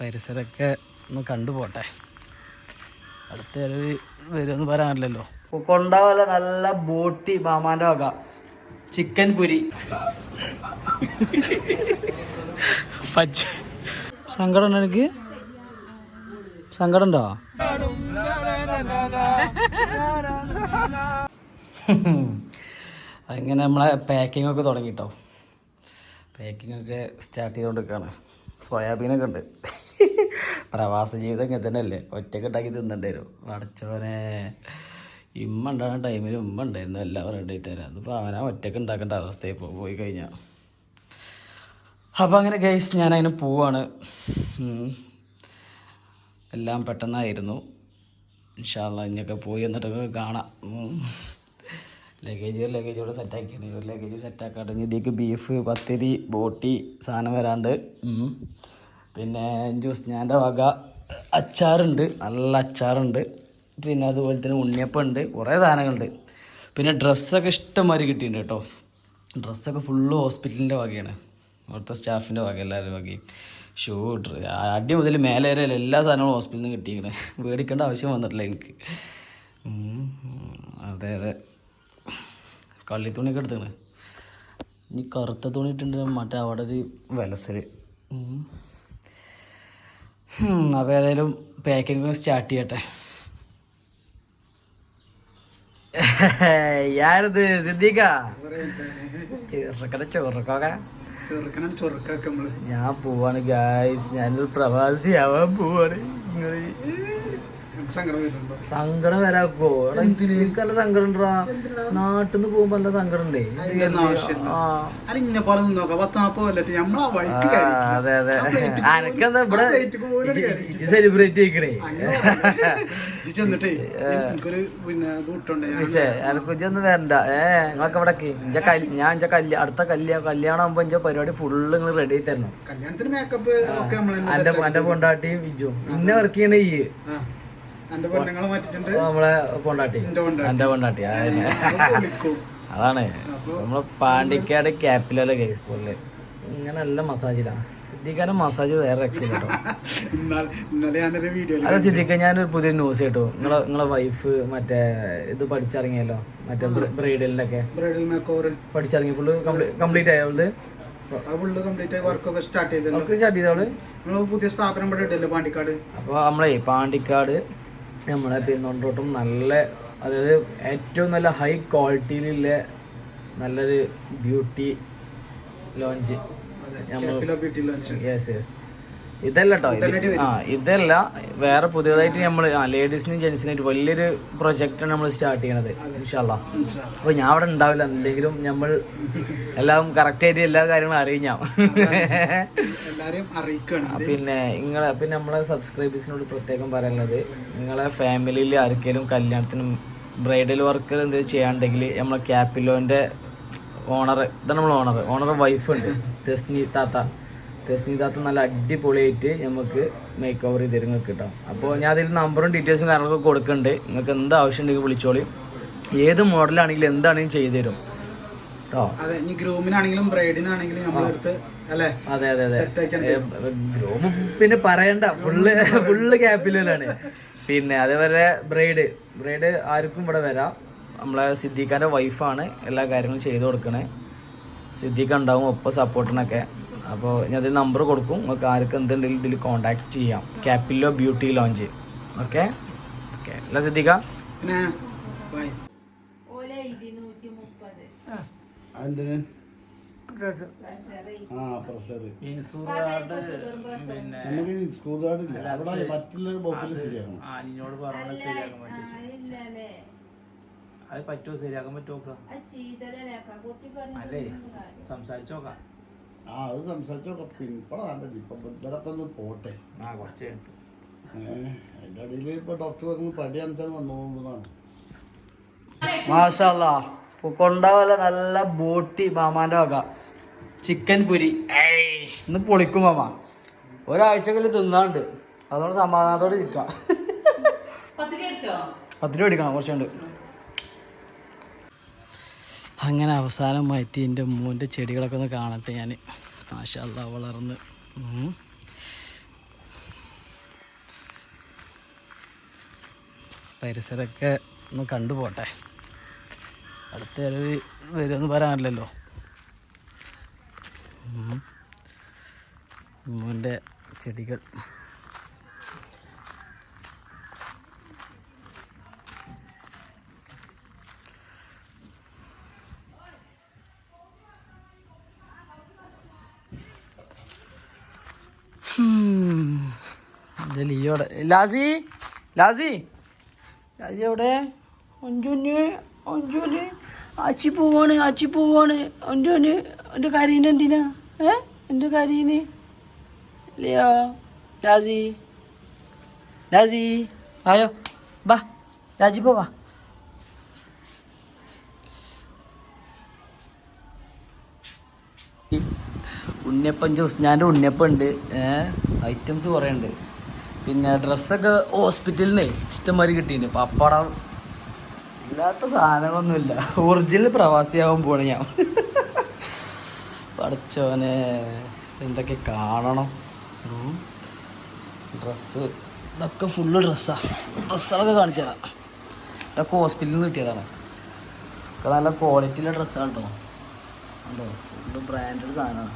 പരിസരമൊക്കെ ഒന്ന് കണ്ടുപോട്ടെ. അടുത്ത ചെലവ് വരുമെന്ന് പറയാനില്ലല്ലോ. കൊണ്ടാവല്ല നല്ല ബോട്ടി മാമാന്റെ വക. ചിക്കൻ പുരി. പച്ച. സങ്കടം ഉണ്ടോ എനിക്ക് സങ്കടം ഉണ്ടോ? അങ്ങനെ നമ്മളെ പാക്കിംഗ് ഒക്കെ തുടങ്ങി കേട്ടോ പാക്കിംഗ് ഒക്കെ സ്റ്റാർട്ട് ചെയ്തുകൊണ്ടിരിക്കുകയാണ് സോയാബീനൊക്കെ ഉണ്ട്. പ്രവാസ ജീവിതം ഇങ്ങനെ തന്നെ അല്ലേ ഒറ്റയ്ക്ക് ഉണ്ടാക്കി തിന്നേണ്ടി വരും. അടച്ചോനെ ഇമ്മ ഉണ്ടാകുന്ന ടൈമിൽ ഉമ്മ ഉണ്ടായിരുന്നു. എല്ലാവരും ഉണ്ടായി തരാം. അതിപ്പോൾ അവനാ ഒറ്റയ്ക്ക് ഉണ്ടാക്കേണ്ട അവസ്ഥ ഇപ്പോൾ പോയി കഴിഞ്ഞാൽ അപ്പോൾ അങ്ങനെ ഗൈസ് ഞാൻ അതിന് പോവാണ്. എല്ലാം പെട്ടെന്നായിരുന്നു. ഇൻഷാല്ല ഇനിയൊക്കെ പോയി എന്നിട്ടൊക്കെ കാണാം. ലഗേജ് ലഗേജ് ഇവിടെ സെറ്റാക്കിയാണ് ഇവർ ലഗേജ് സെറ്റാക്കാണ്ട് ഇതിലേക്ക് ബീഫ് പത്തിരി ബോട്ടി സാധനം വരാണ്ട്. പിന്നെ ജ്യൂസ് ഞാന്റെ വക അച്ചാറുണ്ട്. നല്ല അച്ചാറുണ്ട്. പിന്നെ അതുപോലെ തന്നെ ഉണ്ണിയപ്പം ഉണ്ട് കുറേ സാധനങ്ങളുണ്ട്. പിന്നെ ഡ്രസ്സൊക്കെ ഇഷ്ടംമാതിരി കിട്ടിയിട്ടുണ്ട് കേട്ടോ. ഡ്രസ്സൊക്കെ ഫുള്ള് ഹോസ്പിറ്റലിന്റെ വകയാണ്. അവിടുത്തെ സ്റ്റാഫിന്റെ വക എല്ലാവരുടെ വകയും. ഷൂ അടി മുതൽ മേലെ വരെ എല്ലാ സാധനങ്ങളും ഹോസ്പിറ്റലിൽ നിന്ന് കിട്ടിയിരിക്കണേ മേടിക്കേണ്ട ആവശ്യം വന്നിട്ടില്ല എനിക്ക്. അതെ അതെ. കള്ളി തുണിയൊക്കെ എടുത്തേക്കണേ. ഇനി കറുത്ത തുണി ഇട്ടുണ്ട് മറ്റേ അവിടെ ഒരു വിലസൽ. അപ്പോൾ ഏതായാലും പാക്കിംഗ് സ്റ്റാർട്ട് ചെയ്യട്ടെ. യാരത് സിദ്ദീഖ? ചെറുക്കട ചോറക്കൊക്കെ. ഞാൻ പോവാണ് ഗായ്സ് ഞാനൊരു പ്രവാസിയാവാൻ പോവാണ്. നമുക്ക് സങ്കടം വരാക്കോ എനിക്ക് നല്ല സങ്കടം ഉണ്ടാ നാട്ടിൽ നിന്ന് പോകുമ്പോ നല്ല സങ്കടം ഉണ്ടേ അത് അതെ. അനക്കെന്താ ഇവിടെ സെലിബ്രേറ്റ് ചെയ്യിക്കണേ. ഞാൻ മിസ്സേ വരണ്ട. ഏ നിങ്ങളൊക്കെ ഇവിടെ ഞാൻ എന്റെ കല്യാണം അടുത്ത കല്യാണം കല്യാണം ആകുമ്പോ എന്റെ പരിപാടി ഫുള്ള് നിങ്ങൾ റെഡി ആയി തരണം. എന്റെ എന്റെ പൊണ്ടാട്ടിയും ഇജും. ഇന്നെ വർക്ക് ചെയ്യണേ ഈ നമ്മളെ കൊണ്ടാട്ടി എന്റെ കൊണ്ടാട്ടി അതാണ്. നമ്മളെ പാണ്ടിക്കാട് ക്യാപിറ്റലല്ലേ കേസ് പോലെ ഇങ്ങനെ നല്ല മസാജിലാണ് സിദ്ധിക്കാരൻ മസാജ് വേറെ രക്ഷയില്ല അല്ല സിദ്ധിക്ക ഞാനൊരു പുതിയ ന്യൂസ് കേട്ടു. നിങ്ങളെ നിങ്ങളെ വൈഫ് മറ്റേ ഇത് പഠിച്ചിറങ്ങിയല്ലോ? മറ്റേ ബ്രൈഡലിന്റെ ഒക്കെ പഠിച്ചിറങ്ങി. ഫുള്ള് കംപ്ലീറ്റ് ആയത് സ്റ്റാർട്ട് നമ്മൾ പുതിയ സ്ഥാപനം ഇവിടെ പാണ്ടിക്കാട്? അപ്പോൾ നമ്മളെ പാണ്ടിക്കാട് നമ്മളെ പിന്നോട്ടോട്ടും നല്ല അതായത് ഏറ്റവും നല്ല ഹൈ ക്വാളിറ്റിയിലുള്ള നല്ലൊരു ബ്യൂട്ടി ലോഞ്ച് അതെ ബ്യൂട്ടി ലോഞ്ച് യെസ് യെസ് ഇതല്ല കേട്ടോ ആ ഇതല്ല. വേറെ പുതിയതായിട്ട് നമ്മൾ ആ ലേഡീസിനും ജെൻസിനായിട്ട് വലിയൊരു പ്രൊജക്റ്റാണ് നമ്മൾ സ്റ്റാർട്ട് ചെയ്യണത് ഇൻഷാല്ല അപ്പോൾ ഞാൻ അവിടെ ഉണ്ടാവില്ല എന്തെങ്കിലും നമ്മൾ എല്ലാം കറക്റ്റായിട്ട് എല്ലാ കാര്യങ്ങളും അറിയും പിന്നെ നിങ്ങളെ പിന്നെ നമ്മളെ സബ്സ്ക്രൈബേഴ്സിനോട് പ്രത്യേകം പറയുന്നത് നിങ്ങളെ ഫാമിലിയിൽ ആർക്കെങ്കിലും കല്യാണത്തിനും ബ്രൈഡൽ വർക്ക് എന്തെങ്കിലും ചെയ്യാണ്ടെങ്കിൽ നമ്മളെ ക്യാപ്പിലോന്റെ ഓണർ ഇതാണ് നമ്മൾ ഓണർ ഓണർ വൈഫ് ഉണ്ട് തെസ്നി താത്ത. തെസ്നി താത്ത നല്ല അടിപൊളിയായിട്ട് നമുക്ക് മേക്ക് ഓവർ ചെയ്ത് തരും നിങ്ങൾക്ക് കേട്ടോ. അപ്പോൾ ഞാൻ അതിൽ നമ്പറും ഡീറ്റെയിൽസും കാര്യങ്ങളൊക്കെ കൊടുക്കുന്നുണ്ട് നിങ്ങൾക്ക് എന്ത് ആവശ്യം ഉണ്ടെങ്കിൽ വിളിച്ചോളി. ഏത് മോഡലാണെങ്കിലും എന്താണെങ്കിലും ചെയ്തു തരും. കേട്ടോ അതെ ഇനി ഗ്രൂമിനാണെങ്കിലും ബ്രൈഡിനാണെങ്കിലും നമ്മളെടുത്ത് അല്ലേ? അതെ അതെ അതെ. ഗ്രൂമ് പിന്നെ പറയണ്ട. ഫുള്ള് ഫുള്ള് ക്യാപിലാണ് പിന്നെ അതേപോലെ ബ്രൈഡ്. ബ്രൈഡ് ആർക്കും ഇവിടെ വരാം. നമ്മളെ സിദ്ദീഖാന്റെ വൈഫാണ് എല്ലാ കാര്യങ്ങളും ചെയ്തു കൊടുക്കണേ. സിദ്ദീഖ് ഉണ്ടാവും ഒപ്പം സപ്പോർട്ടിനൊക്കെ അപ്പോൾ ഞാൻ അതിൽ നമ്പർ കൊടുക്കും. നിങ്ങൾക്ക് ആർക്ക് എന്തുണ്ടെങ്കിലും ഇതിൽ കോൺടാക്ട് ചെയ്യാം. ക്യാപ്പിലോ ബ്യൂട്ടി ലോഞ്ച് ഓക്കെ ഓക്കെ അല്ല സിദ്ദീഖ? പിന്നെ ശരിയാക്കാൻ പറ്റും. അത് പറ്റുമോ ശരിയാക്കാൻ പറ്റുമോ അല്ലേ? സംസാരിച്ചു നോക്കാം. ആ അത് സംസാരിച്ചോക്കെ പിന്നിപ്പോഴാണ്ടത് ഇപ്പം ഇവരൊക്കെ ഒന്ന് പോട്ടെ. ആ കുറച്ച് കഴിഞ്ഞിട്ട്. ഏഹ് അതിന്റെ ഇടയിൽ ഇപ്പോൾ ഡോക്ടർ പറഞ്ഞു പടി അണിച്ചാൽ വന്നു പോകുന്നതാണ്. മാഷല്ല കൊണ്ടാവല്ല നല്ല ബോട്ടി മാമാന്റെ വക. ചിക്കൻ പുരി. ഇന്ന് പൊളിക്കും മാമ. ഒരാഴ്ചകളിൽ തിന്നാണ്ട്. അതുകൊണ്ട് സമാധാനത്തോടെ ഇരിക്കാം. പത്തിരി രൂപ അടിക്കണം കുറച്ചുണ്ട്. അങ്ങനെ അവസാനം മാറ്റി എന്റെ മൂന്റെ ചെടികളൊക്കെ ഒന്ന് കാണട്ടെ ഞാൻ. മാഷല്ല വളർന്ന്. പരിസരമൊക്കെ ഒന്ന് കണ്ടുപോട്ടെ അടുത്ത ഒരു വരുമെന്ന് പറയാനില്ലല്ലോ. മോന്റെ ചെടികൾ. ലിയോടെ ലാസി ലാസി. ലാസി എവിടെ? അഞ്ചുന് ഒഞ്ചുന് ആച്ചി പോവാണ് ആച്ചി പോവാണ്. ഒഞ്ചുന് എന്റെ കരീന് എന്തിനാ? ഏ? എന്റെ കരീന്? ലിയോ ലാസി. ലാസി ആയോ? ബാ ലാജി പോവാ. ഉണ്ണിയപ്പം ജ്യൂസ്. ഞാൻ ഉണ്ണിയപ്പം ഉണ്ട് ഐറ്റംസ് കുറേ ഉണ്ട്. പിന്നെ ഡ്രസ്സൊക്കെ ഹോസ്പിറ്റലിൽ നിന്ന് ഇഷ്ടംമാതിരി കിട്ടിയിട്ടുണ്ട്. പപ്പടം ഇല്ലാത്ത സാധനങ്ങളൊന്നുമില്ല. ഒറിജിനൽ പ്രവാസിയാവാൻ പോണ ഞാൻ. പഠിച്ചോനെ എന്തൊക്കെ കാണണം. ഡ്രസ്സ് ഇതൊക്കെ ഫുള്ള് ഡ്രസ്സാ ഡ്രസ്സുകളൊക്കെ കാണിച്ചു തരാം. ഇതൊക്കെ ഹോസ്പിറ്റലിൽ നിന്ന് കിട്ടിയതാണ്. ഒക്കെ നല്ല ക്വാളിറ്റിയിലെ ഡ്രസ്സാണ് കേട്ടോ ഉണ്ടോ ഫുള്ള് ബ്രാൻഡഡ് സാധനമാണ്.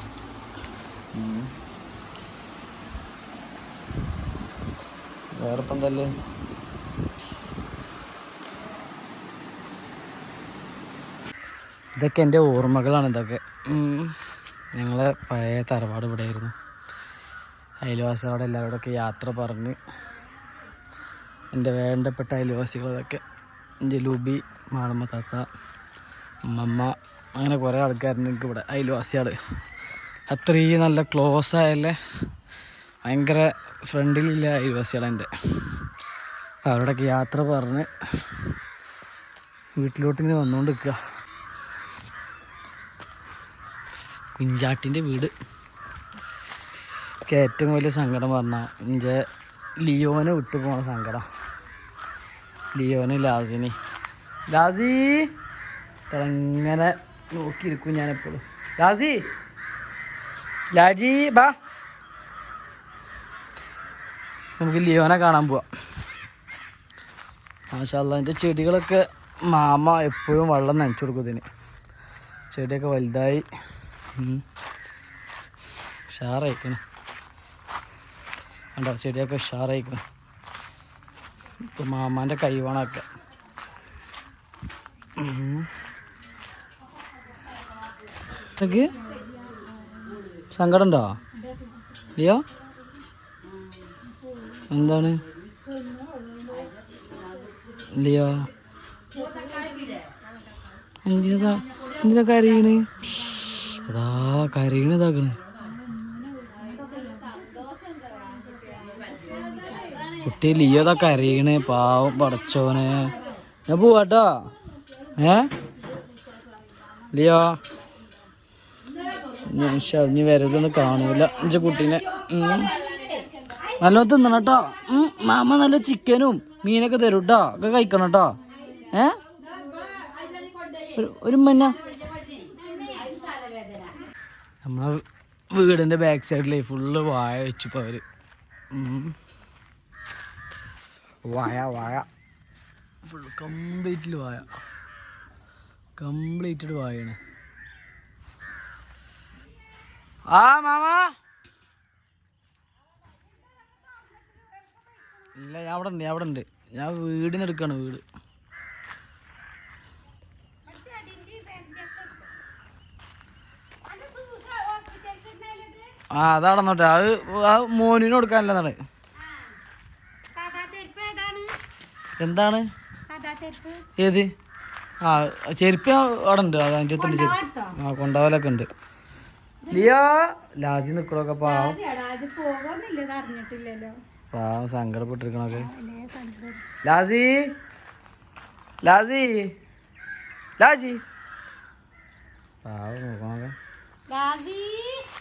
വേറെ ഇപ്പം എന്തല്ലേ ഇതൊക്കെ എന്റെ ഓർമ്മകളാണ് ഇതൊക്കെ. ഞങ്ങളെ പഴയ തറവാട് ഇവിടെ ആയിരുന്നു അയൽവാസികളോട് എല്ലാവരോടൊക്കെ യാത്ര പറഞ്ഞ് എന്റെ വേണ്ടപ്പെട്ട അയൽവാസികളതൊക്കെ എന്റെ ലുബി മാളമ്മ താത്ത അമ്മമ്മ അങ്ങനെ കുറേ ആൾക്കാരുണ്ട് എനിക്ക് ഇവിടെ. അയൽവാസികൾ അത്രയും നല്ല ക്ലോസ് ആയല്ലേ? ഭയങ്കര ഫ്രണ്ടിലില്ല അയൽവാസികളെന്റെ. അവരോടൊക്കെ യാത്ര പറഞ്ഞ് വീട്ടിലോട്ട് ഇങ്ങനെ വന്നുകൊണ്ട് നിൽക്കുക കുഞ്ചാട്ടിന്റെ വീട്. ഏറ്റവും വലിയ സങ്കടം പറഞ്ഞാൽ എന്റെ ലിയോനെ വിട്ടു പോണ സങ്കടം. ലിയോന് ലാസിനി. ലാസി! ഇങ്ങനെ നോക്കിയിരിക്കും ഞാനെപ്പോഴും. ലാസി! ലാജി ബാ. നമുക്ക് ലിയോനെ കാണാൻ പോവാം. മാഷാല്ല എന്റെ ചെടികളൊക്കെ മാമ എപ്പോഴും വെള്ളം നനച്ചു കൊടുക്കും ഇതിന്. ചെടിയൊക്കെ വലുതായി. ഉം. ഉഷാറായിക്കണ്. കണ്ടോ ചെടിയൊക്കെ ഉഷാറായിക്കണ്. ഇപ്പം മാമാന്റെ കൈവണമൊക്കെ നിനക്ക് സങ്കടം ഉണ്ടോ അയ്യോ എന്താണ്? ഇല്ലയോ എന്തിനാ എന്തിനാ കരയണ്? അതാ കരയണ് ഇതാക്കണ്. കുട്ടി ലിയോ ഇതാ കരയണ് പാവം പടച്ചോനെ. ഞാൻ പോവാട്ടോ. ഏ? ലിയോ? ഞാൻ ഇനി വരലൊന്നും കാണൂല. എന്റെ കുട്ടീനെ. നല്ലോണം തിന്നണം കേട്ടോ മാമ നല്ല ചിക്കനും മീനൊക്കെ തരും കേട്ടോ ഒക്കെ കഴിക്കണം കേട്ടോ ഏ? ഒരു- നമ്മളെ വീടിന്റെ ബാക്ക് സൈഡിലേ ഫുള്ള് വായ വെച്ചപ്പോൾ അവർ വായ വായ. ഫുൾ കംപ്ലീറ്റിൽ വായ. കംപ്ലീറ്റഡ് വാഴയാണ് ആ മാമ. ഇല്ല ഞാൻ അവിടെ ഉണ്ട് അവിടെ ഉണ്ട്. ഞാൻ വീടിന് എടുക്കാണ് വീട്. ആ അതവിടെ നോട്ടെ അത് ആ മോനിന് കൊടുക്കാനല്ലെന്നാണ് എന്താണ്? ഏത്? ആ ചെരുപ്പ് അവിടെ ഉണ്ട് അത് അതിന്റെ അടുത്തുണ്ട് ചെരുപ്പ്. ആ കൊണ്ടാവലൊക്കെ ഉണ്ട്. ലിയോ? ലാജി നിക്കണൊക്കെ പാവം. പാവം സങ്കടപ്പെട്ടിരിക്കണൊക്കെ. ലാസി ലാസി ലാജി? പാവം നോക്കണൊക്കെ.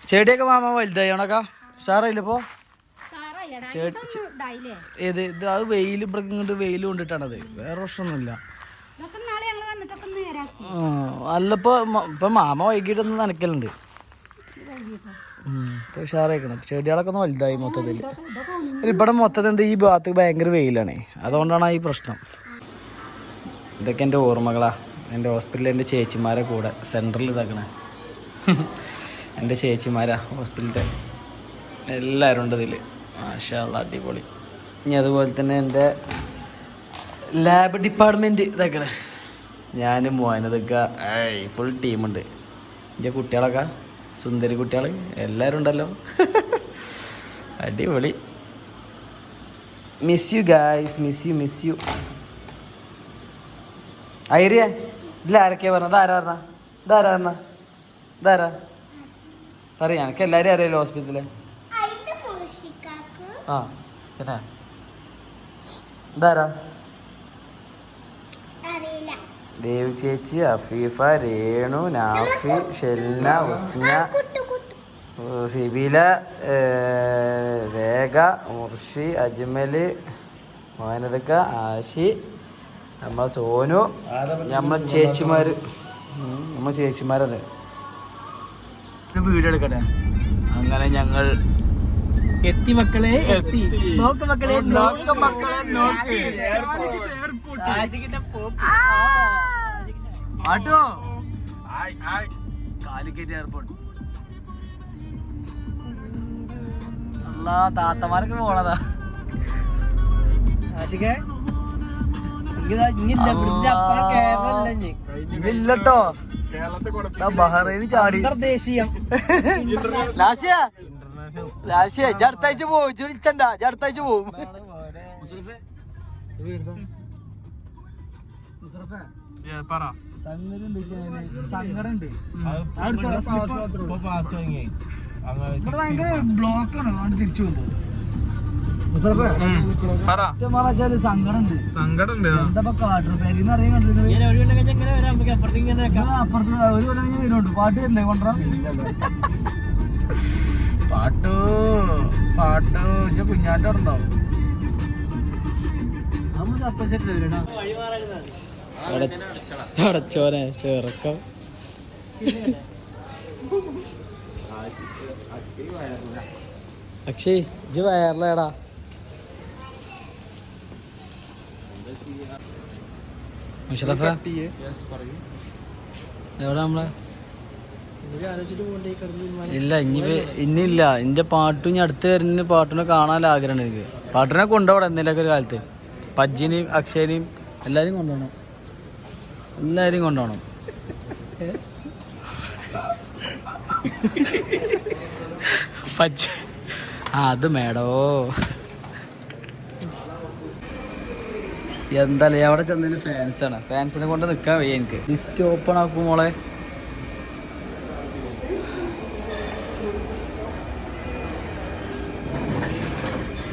ചെടിയൊക്കെ മാമ വലുതായി ഉണക്ക ഉഷാറായില്ല ഇപ്പോ? സാറയ്യടാ ചെ- ഇതൊന്നും ഇതായില്ലേ? ഏത് ഇത് അത് വെയിൽ ഇവിടെ ഇങ്ങോട്ട് വെയിൽ കൊണ്ടിട്ടാണത്. വേറെ പ്രശ്നമൊന്നുമില്ല. അല്ലപ്പോ ഇപ്പൊ മാമ വൈകിട്ടൊന്നും നനക്കലുണ്ട് ഉഷാറായിക്കണം. ചെടികളൊക്കെ ഒന്ന് വലുതായി മൊത്തത്തിൽ ഇവിടെ മൊത്തത്തിൽ എന്താ ഈ ഭാഗത്ത് ഭയങ്കര വെയിലാണ്. അതുകൊണ്ടാണ് ഈ പ്രശ്നം. ഇതൊക്കെ എന്റെ ഓർമ്മകളാ. എന്റെ ഹോസ്പിറ്റലിൽ എന്റെ ചേച്ചിമാരെ കൂടെ സെന്ററിൽ ഇതാക്കണേ. എന്റെ ചേച്ചിമാരാ ഹോസ്പിറ്റലിൽ എല്ലാവരും ഉണ്ട് ഇതിൽ മാഷാ അല്ലാ, അടിപൊളി. ഇനി അതുപോലെ തന്നെ എന്റെ ലാബ് ഡിപ്പാർട്ട്മെന്റ് ഇതാക്കണേ. ഞാനും മോനതൊക്കെ ഫുൾ ടീമുണ്ട് എന്റെ കുട്ടികളൊക്കെ? സുന്ദരി കുട്ടികൾ എല്ലാവരും ഉണ്ടല്ലോ. അടിപൊളി. Miss you guys miss you miss you ഐറിയ ഇല്ല ആരൊക്കെയാ പറഞ്ഞത്? ആരാ പറഞ്ഞ? ഇതാരാ പറഞ്ഞ? ഇതാരാ? പറയാ എനിക്ക് എല്ലാവരും അറിയാലോ ഹോസ്പിറ്റലിൽ ആ കേട്ടാ ഇതാരാ? ദേവ് ചേച്ചി അഫീഫ രേണു നാഫി ഷെൽന ഉസ്ന സിബില വേഗ രേഖ മുർഷി അജ്മൽ മോനതക്ക ആശി നമ്മളെ സോനു നമ്മളെ ചേച്ചിമാര്. ഉം, നമ്മളെ ചേച്ചിമാരത്. വീഡിയോ എടുക്കട്ടെ? അങ്ങനെ ഞങ്ങൾ എത്തി മക്കളെ എത്തി. നോക്ക് മക്കളെ നോക്ക് മക്കളെ, നോക്ക്. ആട്ടോ. കാലിക്കറ്റ് എയർപോർട്ട് അല്ലാ താത്തമാരൊക്കെ പോണതാ. ഇതില്ലട്ടോ ബഹ്റൈന് ചാടി. ലാഷ്യ ലാഷ്യ ഇജ്ജ് അടുത്ത ആഴ്ച പോവും ഇജ്ജ് വിളിച്ചണ്ട ഇജ്ജ് അടുത്ത ആഴ്ച പോവും മുസ്തഫേ, സംഗതി ഉണ്ട്. സങ്കടമുണ്ട് ഇവിടെ ഭയങ്കര ബ്ലോക്കാണ് വണ്ടി തിരിച്ചു പോകുമ്പോ മുസ്തഫേ, സത്യം പറഞ്ഞാൽ സങ്കടമുണ്ട് സങ്കടണ്ട് എന്താ കാട്ടു അറിയാൻ കണ്ടിരുന്നത് ഇങ്ങനെ ഒരു കൊല്ലം കഴിഞ്ഞ് എങ്ങനെ വരാം അപ്പുറത്ത് ഇങ്ങനെ അപ്പുറത്ത് ഒരു കൊല്ലം കഴിഞ്ഞ് വരുന്നുണ്ട്. പാട്ട് തരില്ലേ കൊണ്ടുവരാൻ പാട്ടു പാട്ടു. ഇജ്ജ് കുഞ്ഞാന്റെ അവിടെ ഉണ്ടാവും. നമ്മൾ സർപ്രൈസ് വഴി മാറാൻ അടച്ചോനെ ചെറുക്കം. അക്ഷയ് ഇജ് വയറിലേടാ ഇല്ല ഇനി ഇന്നില്ല. എന്റെ പാട്ടും ഞാൻ അടുത്ത് വരുന്ന പാട്ടിനെ കാണാൻ ആഗ്രഹമുണ്ട് എനിക്ക്. പാട്ടിനെ കൊണ്ടുപോകണം എന്തെങ്കിലുമൊക്കെ ഒരു കാലത്ത്. പജ്ജിനെയും അക്ഷയനെയും എല്ലാരും കൊണ്ടുപോകണം. എല്ലാരും കൊണ്ടോണം പച്ച. അത് മേടോ. എന്തായാലും അവിടെ ചെന്നതിന് ഫാൻസാണ് ഫാൻസിനെ കൊണ്ട് നിൽക്കാൻ വയ്യ എനിക്ക്. ലിഫ്റ്റ് ഓപ്പൺ ആക്കും മോളെ.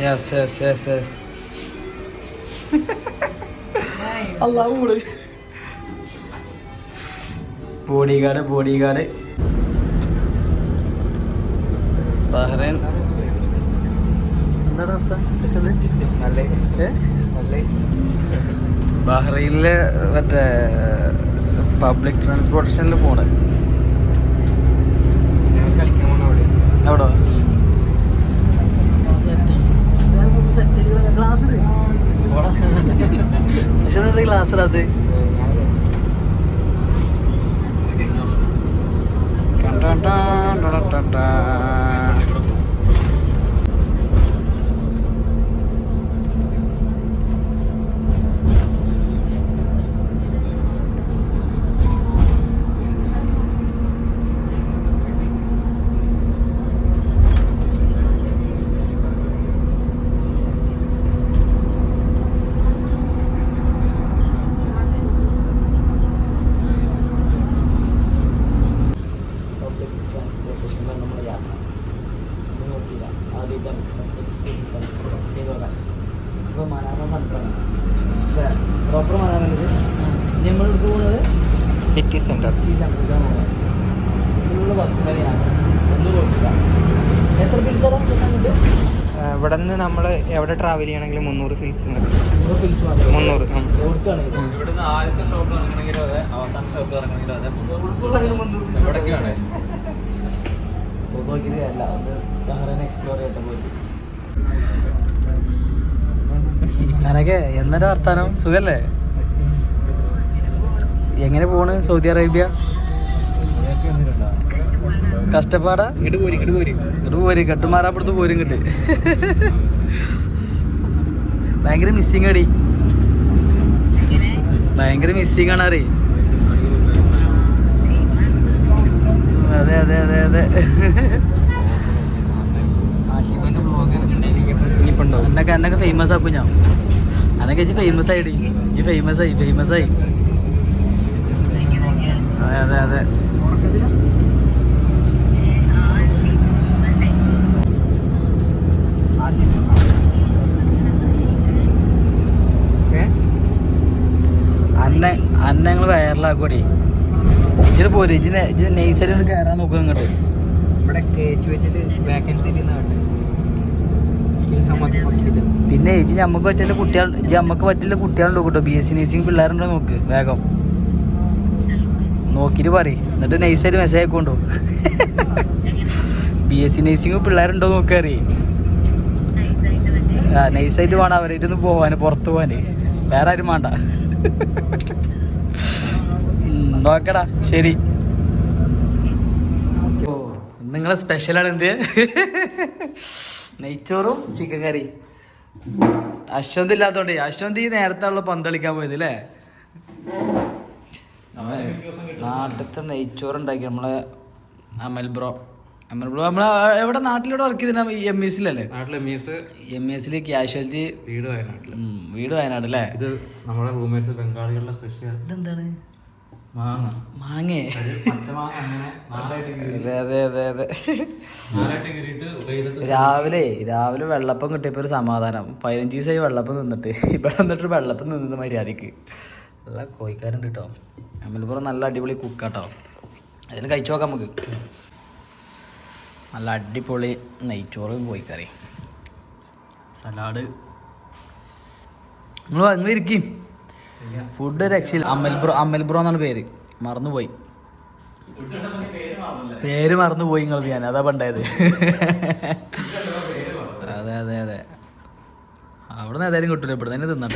യെസ് യെസ് യെസ് യെസ് അല്ലാ കൂടെ bodyguard bodyguard Bahrain. എന്താണ് അവസ്ഥ? വിശന്ന്? ഏ? ബഹ്റൈനിലെ മറ്റേ പബ്ലിക് ട്രാൻസ്പോർട്ടേഷനിൽ പോണ്. എവിടെ ക്ലാസ് പക്ഷെ ഗ്ലാസ് ഇടാത്ത പബ്ലിക് ട്രാൻസ്പോർട്ടേഷനിലാണ് നമ്മൾ യാത്ര ഇത് നോക്കിയില്ല ആദ്യമായിട്ടാണ് ഫസ്റ്റ് എക്സ്പീരിയൻസ് ആണ് ചെയ്തോളാം ഇപ്പോൾ മനാമ സ്ഥലത്താണ് അല്ലേ പ്രോപ്പർ മനാമല്ലത് നമ്മൾ എടുത്ത് പോകുന്നത് സിറ്റി സെന്റർ ഈ സെന്ററിലാണ് പോകുന്നത് ഫുള്ള് ബസ്സിലാണ് യാത്ര ഒന്നും നോക്കില്ല എത്ര പിൽസാണ് അങ്ങോട്ട് ഇവിടെ നിന്ന് എവിടെ ട്രാവൽ ചെയ്യണമെങ്കിൽ മുന്നൂറ് ഫിൽസ് മുന്നൂറ് ആദ്യത്തെ സ്റ്റോപ്പിൽ ഇറങ്ങണമെങ്കിലും അതെ അവസാന സ്റ്റോപ്പിൽ ഇറങ്ങണമെങ്കിലും അതെ എവിടേക്കാണ്? നോക്കിയിട്ട് അല്ല അത് ബഹ്റൈൻ എക്സ്പ്ലോർ ചെയ്തിട്ട് പോയിട്ട്. ഞാനൊക്കെ എന്നൊരു വർത്താനം? സുഖല്ലേ? എങ്ങനെ പോണ് സൗദി അറേബ്യ? കഷ്ടപ്പാടാ? ഇങ്ങോട്ട് പോരി ഇങ്ങോട്ട് പോരി. കെട്ടുമാറാപ്പുറത്ത് പോരും കിട്ട് ഭയങ്കര മിസ്സിങ് അടി ഭയങ്കര മിസ്സിങ് ആണ് അറിയ അതെ അതെ അതെ അതെ. എന്നൊക്കെ എന്നൊക്കെ ഫേമസ് ആക്കും ഞാൻ. അതൊക്കെ ഇജ്ജ് ഫേമസ് ആയിടി. ഇജ്ജ് ഫേമസ് ആയി ഫേമസ് ആയി. അതെ അതെ അതെ ഏ? അന്നെ ഞങ്ങൾ വയറിലാക്കൂടി ഇച്ചിരി പോര് നെയ്സരി കയറാൻ നോക്കുക ഇങ്ങോട്ട്. ഇവിടെ വെച്ചിട്ട് വാക്കൻസി പിന്നെ ഇജ്ജ് നമുക്ക് പറ്റില്ല കുട്ടികൾ ഇജ്ജ് നമുക്ക് പറ്റില്ല കുട്ടികളുണ്ടോ കേട്ടോ? ബി എസ് സി നഴ്സിംഗ് പിള്ളേരുണ്ടോ നോക്ക് വേഗം. നോക്കിയിട്ട് പറയും. എന്നിട്ട് നൈസായിട്ട് മെസ്സേജ് ആയിക്കൊണ്ടു ബി എസ് സി നഴ്സിംഗ് പിള്ളേരുണ്ടോ നോക്കറി അറിയേ ആ നൈസായിട്ട് വേണം അവരായിട്ടൊന്ന് പോവാന് പുറത്ത് പോവാന്. വേറെ ആരും വേണ്ട. നോക്കടാ ശരി. ഓ നിങ്ങളെ സ്പെഷ്യലാണ് എന്ത്? നെയ്ച്ചോറും ചിക്കൻ കറി അശ്വന്ത് ഇല്ലാത്തോണ്ട് അശ്വന്ത് ഈ നേരത്തെ ഉള്ള പന്തളിക്കാൻ പോയത് അല്ലേ? നമ്മളെ നാട്ടിലത്തെ നെയ്ച്ചോറ് ഉണ്ടാക്കി നമ്മളെ അമൽ ബ്രോ. അമൽ ബ്രോ നമ്മളെ എവിടെ നാട്ടിലൂടെ വർക്ക് ചെയ്തിട്ട് എം എസ് അല്ലേ? എം എസ് ക്യാഷ്വാലിറ്റി വീട് വയനാട്ടിൽ. വീട് വയനാട് അല്ലേ? ഇത് നമ്മുടെ റൂംമേറ്റ്സ് ബംഗാളികളുടെ സ്പെഷ്യൽ ഇതെന്താണ്? മാങ്ങ. മാങ്ങേ. അതെ അതെ അതെ അതെ. രാവിലെ രാവിലെ വെള്ളപ്പം കിട്ടിയപ്പോൾ ഒരു സമാധാനം. പതിനഞ്ച് ദിവസമായി വെള്ളപ്പം നിന്നിട്ട്. ഇവിടെ വന്നിട്ട് വെള്ളപ്പം നിന്നത് മര്യാദയ്ക്ക്. നല്ല കോഴിക്കാരുണ്ട് കേട്ടോ അമ്പലപ്പുറം നല്ല അടിപൊളി കുക്കാട്ടോ. അതിന് കഴിച്ചു നോക്കാം നമുക്ക്. നല്ല അടിപൊളി നെയ്ച്ചോറും കോഴിക്കറി. സലാഡ്. നിങ്ങൾ നിങ്ങൾ ഇരിക്കും. ഫുഡ് രക്ഷയില്ല. അമൽ ബ്രോ അമൽ ബ്രോ എന്നാണ് പേര്. മറന്നുപോയി. പേര് മറന്നുപോയി നിങ്ങൾ ഞാൻ. അതാ പണ്ടായത്. അതെ അതെ അതെ. അവിടെ നിന്ന് ഏതായാലും കിട്ടൂല. ഇവിടെ തന്നെ തിന്നട്ടെ.